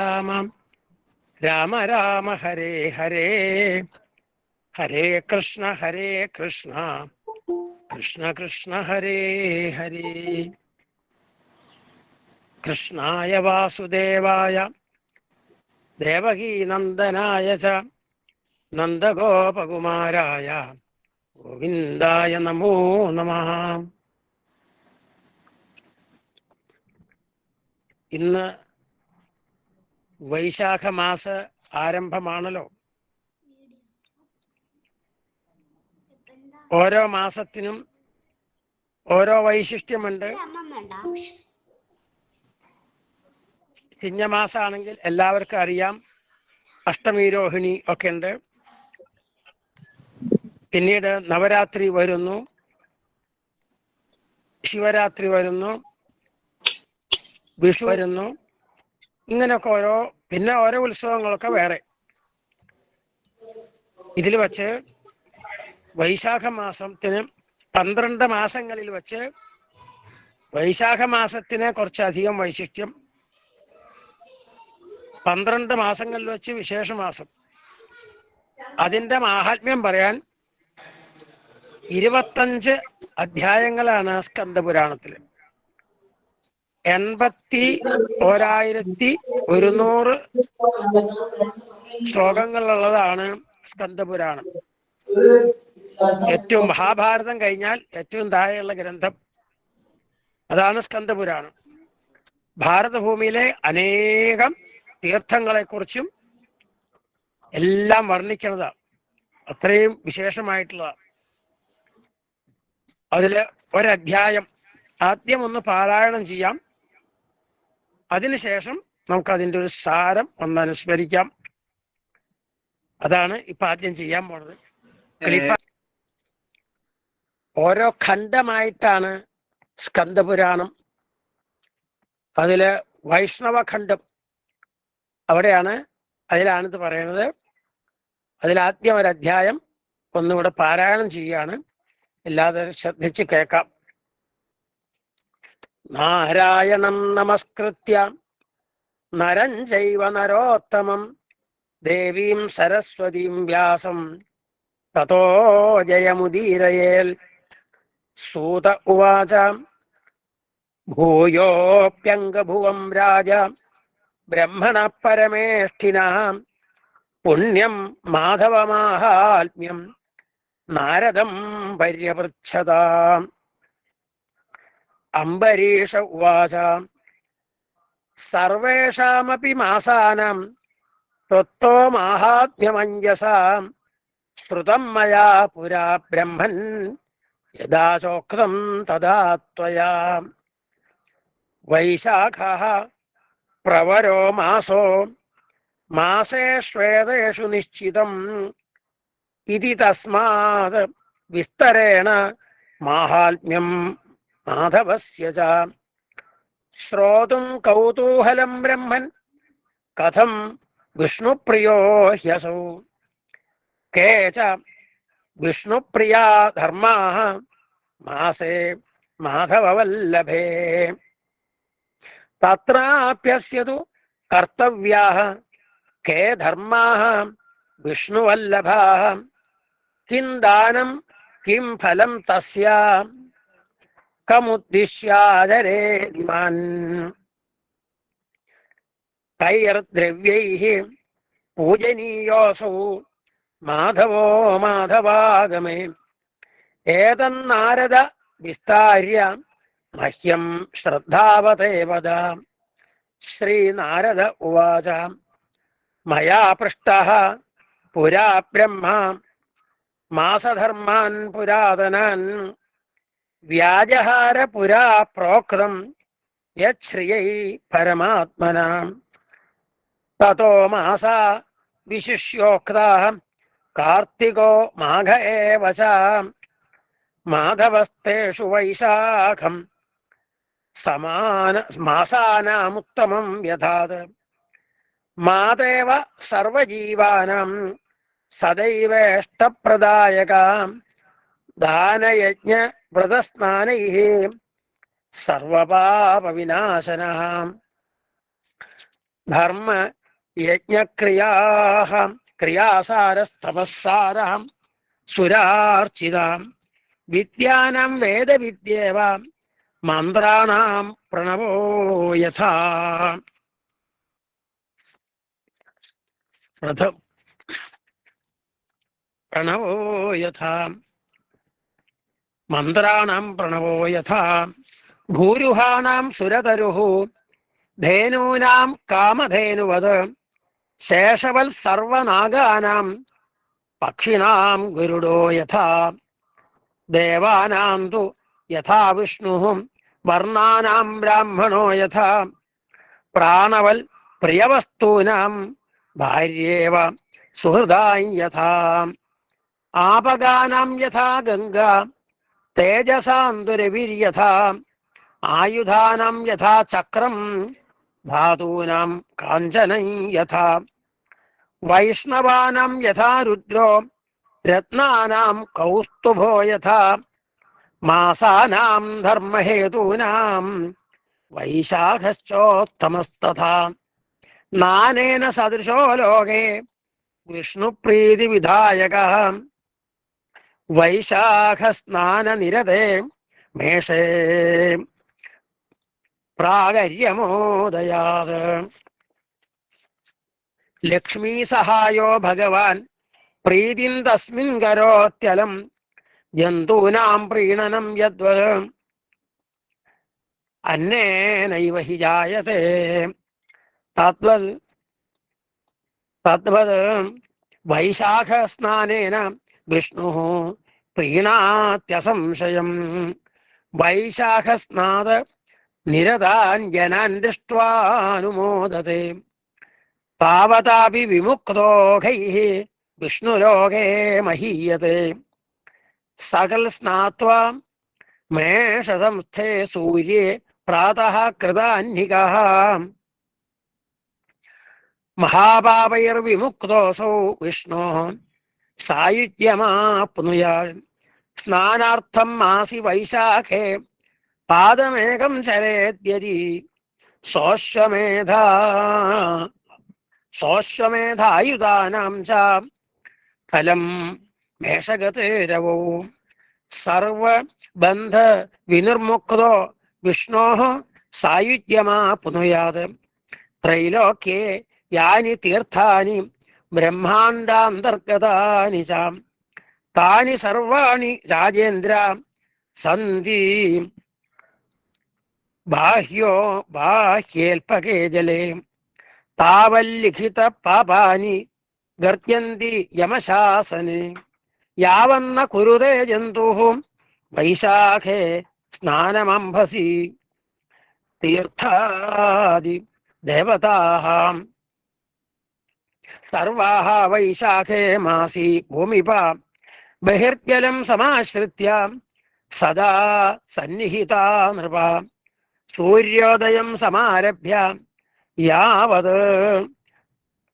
രാമ. രാമ രാമ ഹരേ ഹരേ. ഹരേ കൃഷ്ണ ഹരേ കൃഷ്ണ. കൃഷ്ണ കൃഷ്ണ ഹരേ ഹരേ. കൃഷ്ണായ വാസുദേവായ. ദേവകീ നന്ദനായ ച. നന്ദഗോപകുമാരായ. ഗോവിന്ദായ നമോ നമ. ഇന്ന് വൈശാഖ മാസ ആരംഭമാണല്ലോ. ഓരോ മാസത്തിനും ഓരോ വൈശിഷ്ട്യമുണ്ട്. ചിങ്ങമാസമാണെങ്കിൽ എല്ലാവർക്കും അറിയാം. അഷ്ടമീരോഹിണി ഒക്കെ ഉണ്ട് പിന്നീട് നവരാത്രി വരുന്നു. ശിവരാത്രി വരുന്നു. വിഷു വരുന്നു. ഇങ്ങനെയൊക്കെ ഓരോ പിന്നെ ഓരോ ഉത്സവങ്ങളൊക്കെ വേറെ. ഇതിൽ വച്ച് വൈശാഖ മാസത്തിന് പന്ത്രണ്ട് മാസങ്ങളിൽ വച്ച് വൈശാഖ മാസത്തിന് കുറച്ചധികം വൈശിഷ്ട്യം. പന്ത്രണ്ട് മാസങ്ങളിൽ വെച്ച് വിശേഷ മാസം. അതിന്റെ മാഹാത്മ്യം പറയാൻ ഇരുപത്തഞ്ച് അധ്യായങ്ങളാണ് സ്കന്ദപുരാണത്തിൽ. എൺപത്തി ഒരായിരത്തി ഒരുന്നൂറ് ശ്ലോകങ്ങളുള്ളതാണ് സ്കന്ധപുരാണം ഏറ്റവും മഹാഭാരതം കഴിഞ്ഞാൽ ഏറ്റവും താഴെയുള്ള ഗ്രന്ഥം അതാണ് സ്കന്ധപുരാണം ഭാരതഭൂമിയിലെ അനേകം തീർത്ഥങ്ങളെക്കുറിച്ചും എല്ലാം വർണിക്കുന്നതാണ് അത്രയും വിശേഷമായിട്ടുള്ളതാണ് അതിൽ ഒരധ്യായം ആദ്യം ഒന്ന് പാരായണം ചെയ്യാം. അതിനുശേഷം നമുക്ക് അതിന്റെ ഒരു സാരം ഒന്ന് അനുസ്മരിക്കാം. അതാണ് ഇപ്പൊ ആദ്യം ചെയ്യാൻ പോണത്. ഓരോ ഖണ്ഡമായിട്ടാണ് സ്കന്ദപുരാണം. അതിൽ വൈഷ്ണവ ഖണ്ഡം അവിടെയാണ് അതിലാണ് ഇത് പറയുന്നത്. അതിലാദ്യം ഒരു അധ്യായം ഒന്നുകൂടെ പാരായണം ചെയ്യുകയാണ്. എല്ലാവരും ശ്രദ്ധിച്ച് കേൾക്കാം. നാരായണം നമസ്കൃത്യ. നരം ചൈവ നരോത്തമം. ദേവീം സരസ്വതീം വ്യാസം. തതോ ജയമുദീരയേൽ. സൂത ഉവാച. ഭൂയോപ്യംഗഭുവം രാജ. ബ്രഹ്മണ പരമേഷ്ഠിന. പുണ്യം മാധവമാഹാത്മ്യം നാരദം പര്യപൃച്ഛത അംബരീഷ ഉവാച. സർവേഷാമപി മാസാനം ത്വത്തോ മാഹാത്മ്യമഞ്ജസാ. ശ്രുതം മയാ പുരാ ബ്രഹ്മൻ യഥാ ചോക്തം തഥാ ത്വയാ. വൈശാഖ പ്രവരോ മാസോ മാസേഷ്വേദേഷു നിശ്ചിതം. ഇതി തസ്മാത് വിസ്തരേണ മാഹാത്മ്യം മാധവസ്യ ശ്രോതും കൗതൂഹലം ബ്രഹ്മൻ. കഥം വിഷ്ണുപ്രിയോ ഹ്യസൗ. കേ ച. വിഷ്ണുപ്രിയാ ധർമാः മാസേ മാധവവല്ലഭേ. തത്രാപ്യസ്യതു കർത്തവ്യാः के धर्माः വിഷ്ണുവല്ലഭാः കിം ദാനം കിം ഫലം തസ്യ. കമുദ്ദിശ്യാചരേതിമാൻ കൈർദ്രവ്യൈ പൂജനീയോസൗ മാധവോ മാധവാഗമേ. ഏതന്നാരദ വിസ്താര്യ മഹ്യം ശ്രദ്ധാവതേ വദ. ശ്രീനാരദ ഉവാച മയാ പൃഷ്ട പുരാ ബ്രഹ്മ മാസധർമാൻ പുരാതനാൻ വ്യാജഹാര പുരാ പ്രോക്തം യശ്രിയൈ പരമാത്മന. തോ മാസ വിശിഷ്യോക്ത കാർത്തികോ മാഘ ഏവ മാധവസ്തേഷു വൈശാഖം. സമാന മാസാനാമുത്തമം വ്യഥാത് മാതേവ സർവജീവാനാം സദൈവേഷ്ടപ്രദായക. ദാനയജ്ഞ വ്രതസ്നാനൈ സർവപാപവിനാശന. ധർമ്മ യജ്ഞക്രിയാ ക്രിയാസാരസ്തപസ്സാര സുരാർച്ചിത. വിദ്യാനം വേദവിദ്യേവ മന്ത്രാണാം പ്രണവോ യഥാ. പ്രണവോ യഥാ. മന്ത്രാണാം പ്രണവോ യഥാ. ഭൂരുഹാണാം സുരതരുഃ ധേനൂനാം കാമധേനുവത്. ശേഷവൽ സർവനാഗാനാം പക്ഷിണാം ഗരുഡോ യഥാ. ദേവാനാം തു യഥാ വിഷ്ണു വർണാനാം ബ്രാഹ്മണോ യഥാ. പ്രാണവൽ പ്രിയവസ്തൂനാം ഭാര്യേവ സുഹൃദായി യഥാ. ആപഗാനാം യഥാ ഗംഗ. तेजसान्दुरविर्यथा आयुधानां यथा चक्रं, धातूनां काञ्चनं यथा, वैष्णवानां यथा रुद्रो, रत्नानां कौस्तुभो यथा, मासानां धर्महेतूनां, वैशाखश्चोत्तमस्तथा, नानेन सदृशो लोके, विष्णुप्रीतिविधायकः। വൈശാഖസ്നാനനിരതേ മേഷേ. പ്രാഗര്യമോദയാത്. ലക്ഷ്മീ സഹായോ ഭഗവാൻ പ്രീതിം തസ്മിൻ കരോത്യലം ജന്തൂനാം പ്രീണനം യദ്വ. അന്നേനൈവ ഹി ജായത്തെ തദ്വത് തദ്വത് വിഷ്ണു विष्णुः प्रीणात्यसंशयम्। वैशाखस्नाद निरताञ्जनान् दृष्ट्वानुमोदते तावतापि विमुक्तोघैः विष्णुलोके महीयते। सकलस्नात्वा मेषसंस्थे सूर्ये प्रातः कृताह्निकः। महापापैर्विमुक्तोऽसौ विष्णोः। വിഷ്ണോः സായുജ്യമാപ്നുയാൽ സ്നാനാർത്ഥം മാസി വൈശാഖേ പാദമേകം ചരേദ്യതി സോശ്വമേധാ സോശ്വമേധായുധാനാം ച ഫലം മേഷഗതേരവോ. സർവബന്ധ വിനിർമുക്തോ വിഷ്ണോ സായുജ്യമാപ്നുയാത് ത്രൈലോക്യേ യാനി തീർത്ഥാനി ബ്രഹ്മാണ്ടാന്തർഗതാനി ച താനി സർവാണി രാജേന്ദ്ര. സന്ധി ബാഹ്യോ ബാഹ്യേൽപകേ ജലേ താവല്ലിഖിത പാപാനി ഗർജന്തി യമശാസനെ. യാവന്ന കുരുതേ ജന്തു വൈശാഖേ സ്നാനമംഭസി. തീർത്ഥാദി ദേവതാः സർവാः വൈശാഖേ മാസി. ഭൂമിപ. ബഹിർജലം സമാശ്രിത്യ. സദാ സന്നിഹിത നൃപ. സൂര്യോദയം സമാരഭ്യ. യാവത്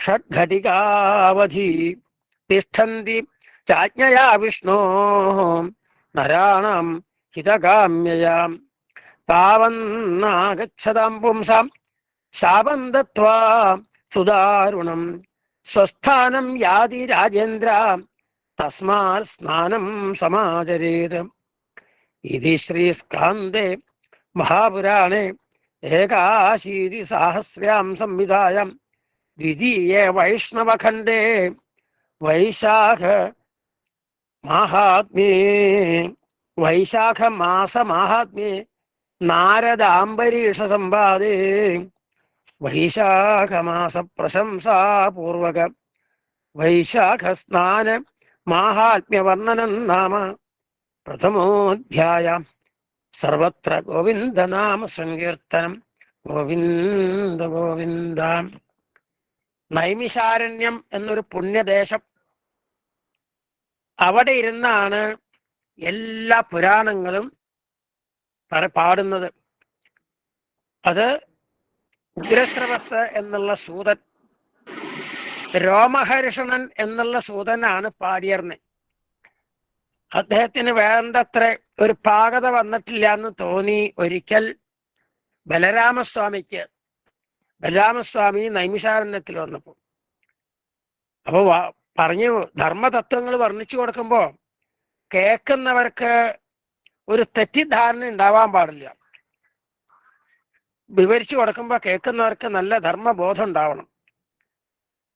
ഷഡ്ഘടികാവധി. തിഷ്ഠന്തി ചാജ്ഞയാ വിഷ്ണോ. നരാണാം ഹിതകാമ്യയാം. താവന്നാഗതാം പുംസാം ശാപം ദത്വാ സുദാരുണം. സ്വസ്ഥാനം യാതി രാജേന്ദ്ര. തസ്മാ സ്നാനം സമാചരേത്. ഇതി ശ്രീസ്കാന്തെ മഹാപുരാണേ. ഏകാശീതി സാഹസ്ര്യാം സംവിധായം. ദ്വിതീയ വൈഷ്ണവഖണ്ഡേ. വൈശാഖ മാഹാത്മ്യേ. വൈശാഖ മാസ മാഹാത്മ്യേ നാരദാംബരീഷ സംവാദേ. വൈശാഖമാസ വൈശാഖസ്നാന വൈശാഖ സ്നാന മാഹാത്മ്യവർണനം നാമ പ്രഥമോധ്യായ. സർവത്ര ഗോവിന്ദനാമ സങ്കീർത്തനം ഗോവിന്ദ ഗോവിന്ദ. നൈമിശാരണ്യം എന്നൊരു പുണ്യദേശം. അവിടെ ഇരുന്നാണ് എല്ലാ പുരാണങ്ങളും പാടുന്നത്. അത് ഉഗ്രശ്രവസ് എന്നുള്ള സൂതൻ രോമഹർഷണൻ എന്നുള്ള സൂതനാണ് പാടിയർന്ന്. അദ്ദേഹത്തിന് വേണ്ടത്ര ഒരു പാകത വന്നിട്ടില്ല എന്ന് തോന്നി ഒരിക്കൽ ബലരാമസ്വാമിക്ക്. ബലരാമസ്വാമി നൈമിഷാരണ്യത്തിൽ വന്നപ്പോ. അപ്പൊ പറഞ്ഞു ധർമ്മതത്വങ്ങൾ വർണിച്ചു കൊടുക്കുമ്പോ കേൾക്കുന്നവർക്ക് ഒരു തെറ്റിദ്ധാരണ ഉണ്ടാവാൻ പാടില്ല. വിവരിച്ചു കൊടുക്കുമ്പോൾ കേൾക്കുന്നവർക്ക് നല്ല ധർമ്മബോധം ഉണ്ടാവണം.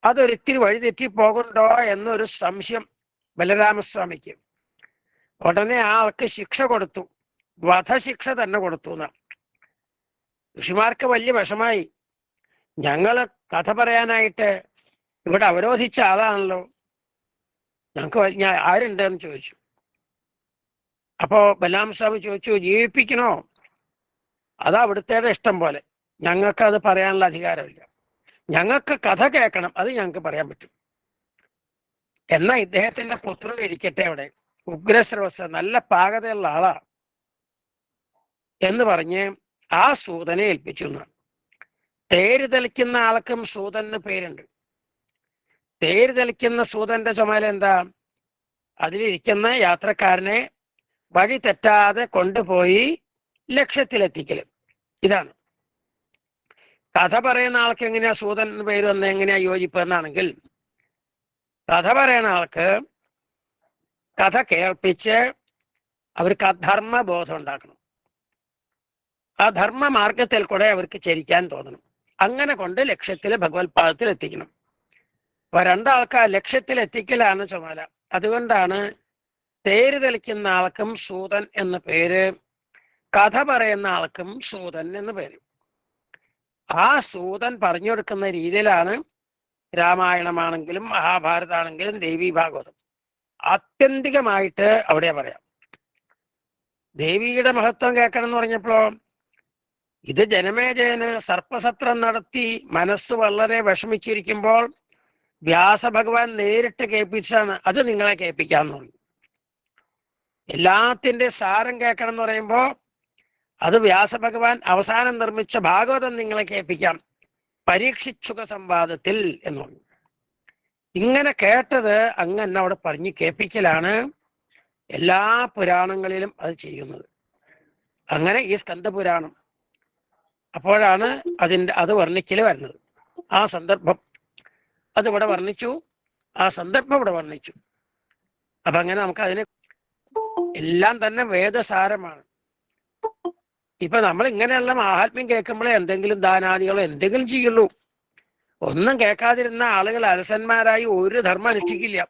അതൊരിത്തിരി വഴിതെറ്റി പോകുന്നുണ്ടോ എന്നൊരു സംശയം ബലരാമസ്വാമിക്ക്. ഉടനെ ആൾക്ക് ശിക്ഷ കൊടുത്തു. വധശിക്ഷ തന്നെ കൊടുത്തു എന്നാണ്. ഋഷിമാർക്ക് വലിയ വിഷമായി. ഞങ്ങൾ കഥ പറയാനായിട്ട് ഇവിടെ അവരോധിച്ച ആളാണല്ലോ. ഞങ്ങൾക്ക് ആരുണ്ടെന്ന് ചോദിച്ചു. അപ്പോ ബലരാമസ്വാമി ചോദിച്ചു ജീവിപ്പിക്കണോ? അതാ അവിടുത്തെ ഇഷ്ടം പോലെ. ഞങ്ങൾക്ക് അത് പറയാനുള്ള അധികാരമില്ല. ഞങ്ങൾക്ക് കഥ കേൾക്കണം അത് ഞങ്ങൾക്ക് പറയാൻ പറ്റും. എന്നാൽ ഇദ്ദേഹത്തിന്റെ പുത്രൻ ഇരിക്കട്ടെ അവിടെ. ഉഗ്രശ്രവസ് നല്ല പാകതയുള്ള ആളാ. എന്ന് പറഞ്ഞ് ആ സൂതനെ ഏൽപ്പിച്ചു എന്നാണ് തേര് തെളിക്കുന്ന ആൾക്കും സൂതന് പേരുണ്ട്. തേര് തെളിക്കുന്ന സൂതന്റെ ചുമല എന്താ? അതിലിരിക്കുന്ന യാത്രക്കാരനെ വഴി തെറ്റാതെ കൊണ്ടുപോയി ലക്ഷ്യത്തിലെത്തിക്കൽ. ഇതാണ്. കഥ പറയുന്ന ആൾക്ക് എങ്ങനെയാ സൂതൻ പേര് വന്ന എങ്ങനെയാ യോജിപ്പ് എന്നാണെങ്കിൽ കഥ പറയുന്ന ആൾക്ക് കഥ കേൾപ്പിച്ച് അവർക്ക് ധർമ്മ ബോധം ഉണ്ടാക്കണം. ആ ധർമ്മ മാർഗത്തിൽ കൂടെ അവർക്ക് ചരിക്കാൻ തോന്നണം. അങ്ങനെ കൊണ്ട് ലക്ഷ്യത്തിൽ ഭഗവത് പാദത്തിൽ എത്തിക്കണം. അപ്പൊ രണ്ടാൾക്ക് ആ ലക്ഷ്യത്തിൽ എത്തിക്കലാണ് ചുമല അതുകൊണ്ടാണ് തേര് തെളിക്കുന്ന ആൾക്കും സൂതൻ എന്ന പേര് കഥ പറയുന്ന ആൾക്കും സൂതൻ എന്ന് പേര്. ആ സൂതൻ പറഞ്ഞു കൊടുക്കുന്ന രീതിയിലാണ് രാമായണമാണെങ്കിലും മഹാഭാരതാണെങ്കിലും ദേവി ഭാഗവതം ആത്യന്തികമായിട്ട് അവിടെ പറയാം. ദേവിയുടെ മഹത്വം കേൾക്കണം എന്ന് പറഞ്ഞപ്പോ ഇത് ജനമേജയന് സർപ്പസത്രം നടത്തി മനസ്സ് വളരെ വിഷമിച്ചിരിക്കുമ്പോൾ വ്യാസഭഗവാൻ നേരിട്ട് കേൾപ്പിച്ചാണ് അത് നിങ്ങളെ കേൾപ്പിക്കാന്ന് പറഞ്ഞു. എല്ലാത്തിന്റെ സാരം കേൾക്കണം എന്ന് പറയുമ്പോ അത് വ്യാസഭഗവാൻ അവസാനം നിർമ്മിച്ച ഭാഗവതം നിങ്ങളെ കേൾപ്പിക്കാം. പരീക്ഷിച്ചുക സംവാദത്തിൽ എന്ന് പറഞ്ഞു. ഇങ്ങനെ കേട്ടത് അങ്ങ് എന്നെ അവിടെ പറഞ്ഞു കേൾപ്പിക്കലാണ് എല്ലാ പുരാണങ്ങളിലും അത് ചെയ്യുന്നത്. അങ്ങനെ ഈ സ്കന്ധപുരാണം അപ്പോഴാണ് അതിന്റെ അത് വർണിക്കൽ വരുന്നത്. ആ സന്ദർഭം അതിവിടെ വർണിച്ചു ആ സന്ദർഭം ഇവിടെ വർണിച്ചു. അപ്പൊ അങ്ങനെ നമുക്ക് അതിനെ എല്ലാം തന്നെ വേദസാരമാണ്. ഇപ്പൊ നമ്മൾ ഇങ്ങനെയുള്ള മാഹാത്മ്യം കേൾക്കുമ്പോഴേ എന്തെങ്കിലും ദാനാദികളോ എന്തെങ്കിലും ചെയ്യുള്ളൂ. ഒന്നും കേൾക്കാതിരുന്ന ആളുകൾ അലസന്മാരായി ഒരു ധർമ്മം അനുഷ്ഠിക്കില്ല.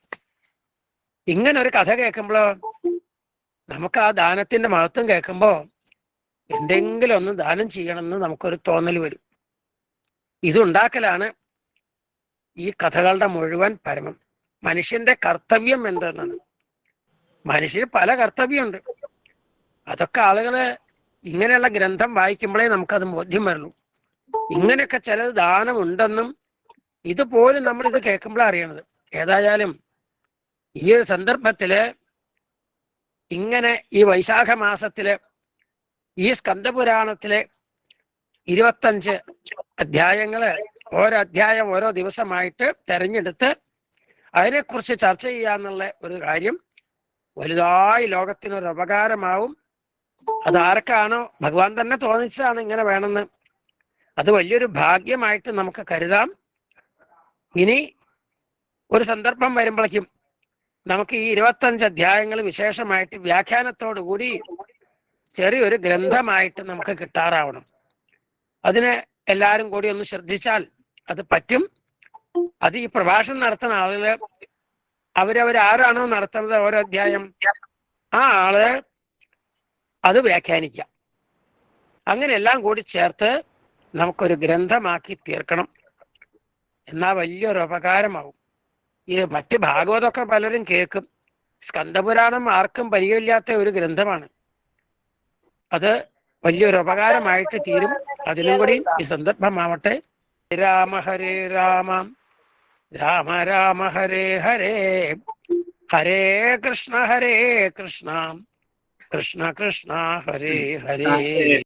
ഇങ്ങനെ ഒരു കഥ കേൾക്കുമ്പോഴോ നമുക്ക് ആ ദാനത്തിന്റെ മഹത്വം കേൾക്കുമ്പോ എന്തെങ്കിലും ഒന്ന് ദാനം ചെയ്യണമെന്ന് നമുക്കൊരു തോന്നൽ വരും. ഇതുണ്ടാക്കലാണ് ഈ കഥകളുടെ മുഴുവൻ പരമം. മനുഷ്യന്റെ കർത്തവ്യം എന്തെന്നാണ്? മനുഷ്യന് പല കർത്തവ്യമുണ്ട്. അതൊക്കെ ആളുകൾ ഇങ്ങനെയുള്ള ഗ്രന്ഥം വായിക്കുമ്പോഴേ നമുക്കത് ബോധ്യം വരുള്ളൂ ഇങ്ങനെയൊക്കെ ചിലത് ദാനം ഉണ്ടെന്നും ഇതുപോലും നമ്മൾ ഇത് കേൾക്കുമ്പോഴാണ് അറിയണത്. ഏതായാലും ഈ ഒരു സന്ദർഭത്തിൽ ഇങ്ങനെ ഈ വൈശാഖ മാസത്തിൽ ഈ സ്കന്ദപുരാണത്തിലെ ഇരുപത്തഞ്ച് അധ്യായങ്ങൾ ഓരോ അധ്യായം ഓരോ ദിവസമായിട്ട് തെരഞ്ഞെടുത്ത് അതിനെക്കുറിച്ച് ചർച്ച ചെയ്യാന്നുള്ള ഒരു കാര്യം വലുതായി ലോകത്തിനൊരു ഉപകാരമാവും അത് ഭഗവാൻ തന്നെ തോന്നിച്ചതാണ് ഇങ്ങനെ വേണമെന്ന്. അത് വലിയൊരു ഭാഗ്യമായിട്ട് നമുക്ക് കരുതാം. ഇനി ഒരു സന്ദർഭം വരുമ്പോഴേക്കും നമുക്ക് ഈ ഇരുപത്തഞ്ച് അധ്യായങ്ങൾ വിശേഷമായിട്ട് വ്യാഖ്യാനത്തോടു കൂടി ചെറിയൊരു ഗ്രന്ഥമായിട്ട് നമുക്ക് കിട്ടാറാവണം. അതിനെ എല്ലാവരും കൂടി ഒന്ന് ശ്രദ്ധിച്ചാൽ അത് പറ്റും. അത് ഈ പ്രഭാഷണം നടത്തുന്ന ആളുകൾ അവരവരാരാണോ നടത്തുന്നത് ഓരോ അധ്യായം? ആ ആൾ അത് വ്യാഖ്യാനിക്കാം. അങ്ങനെ എല്ലാം കൂടി ചേർത്ത് നമുക്കൊരു ഗ്രന്ഥമാക്കി തീർക്കണം. എന്നാ വലിയൊരു ഉപകാരമാവും ഈ മറ്റ് ഭാഗവതമൊക്കെ പലരും കേൾക്കും. സ്കന്ദപുരാണം ആർക്കും പരിചയമില്ലാത്ത ഒരു ഗ്രന്ഥമാണ്. അത് വലിയൊരു ഉപകാരമായിട്ട് തീരും. അതിനും കൂടി ഈ സന്ദർഭമാവട്ടെ. രാമ ഹരേ രാമ. രാമ രാമ ഹരേ ഹരേ. ഹരേ കൃഷ്ണ ഹരേ കൃഷ്ണ. കൃഷ്ണ കൃഷ്ണ ഹരേ ഹരേ